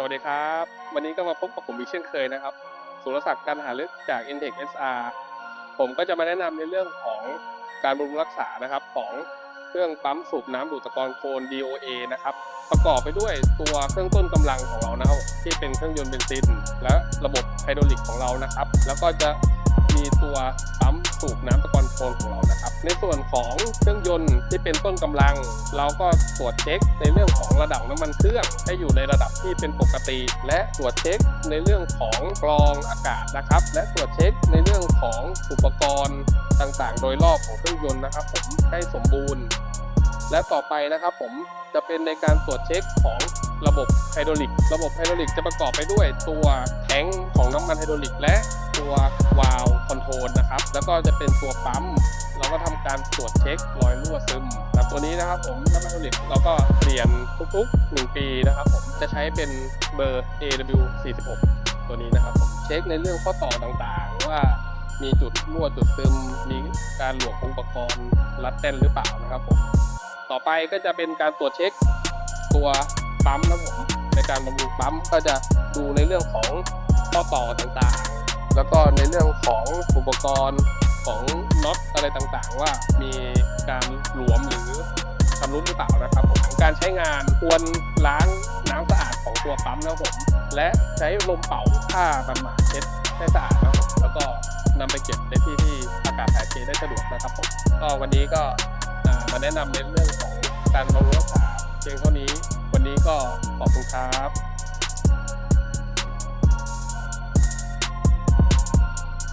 สวัสดีครับ วันนี้ก็มาพบกับผมอีกเช่นเคยนะครับ สุรศักดิ์การหาลึกจาก Intex SR ผมก็จะมาแนะนำในเรื่องของการบำรุงรักษานะครับ ของเครื่องปั๊มสูบน้ำดูดตะกอนโคลน DOA นะครับ ประกอบไปด้วยตัวเครื่องต้นกำลังของเรานะครับที่เป็นเครื่องยนต์เบนซิน และระบบไฮดรอลิกของเรานะครับ แล้วก็จะมีตัวปั๊ม สูบน้ำตะกอนโคลนของเรานะครับ ในส่วนของเครื่องยนต์ที่เป็นต้นกำลัง เราก็ตรวจเช็คในเรื่องของระดับน้ำมันเครื่องให้อยู่ในระดับที่เป็นปกติ และตรวจเช็คในเรื่องของกรองอากาศนะครับ และตรวจเช็คในเรื่องของอุปกรณ์ต่างๆ โดยรอบของเครื่องยนต์นะครับ ผมให้สมบูรณ์ และต่อไปนะครับ ผมจะเป็นในการตรวจเช็คของระบบไฮดรอลิก ระบบไฮดรอลิกจะประกอบไปด้วยตัวแทงของน้ำมันไฮดรอลิกและตัววาล์วคอนโทรล แล้วก็จะเป็นตัวปั๊มเราก็ทำการตรวจเช็ครอยรั่วซึมแต่ตัวนี้นะครับผมน้ำมันไฮดรอลิกเราก็เปลี่ยนทุกๆ 1 ปีนะครับผมจะใช้เป็นเบอร์ AW46 ตัวนี้นะครับผมเช็คในเรื่องข้อต่อต่างๆ ว่ามีจุดรั่วจุดซึม มีการหลวมองอุปกรณ์รัดแน่นหรือเปล่านะครับผมต่อไปก็จะเป็นการตรวจเช็คตัวปั๊มนะครับผมในการบำรุงปั๊มก็จะดูในเรื่องของข้อต่อต่างๆ แล้วก็ในเรื่องของอุปกรณ์ของน็อตอะไรต่างๆ ว่ามีการหลวมหรือชำรุดหรือเปล่านะครับผมการใช้งานควรล้างน้ำสะอาดของตัวปั๊มนะครับผมและใช้ลมเป่าผ้าบำมาเช็ดให้สะอาดนะครับผมแล้วก็นำไปเก็บในที่ที่อากาศถ่ายเทได้สะดวกนะครับผมก็วันนี้ก็มาแนะนำในเรื่องของการบำรุงรักษาเพียงเท่านี้ วันนี้ก็ขอบคุณครับ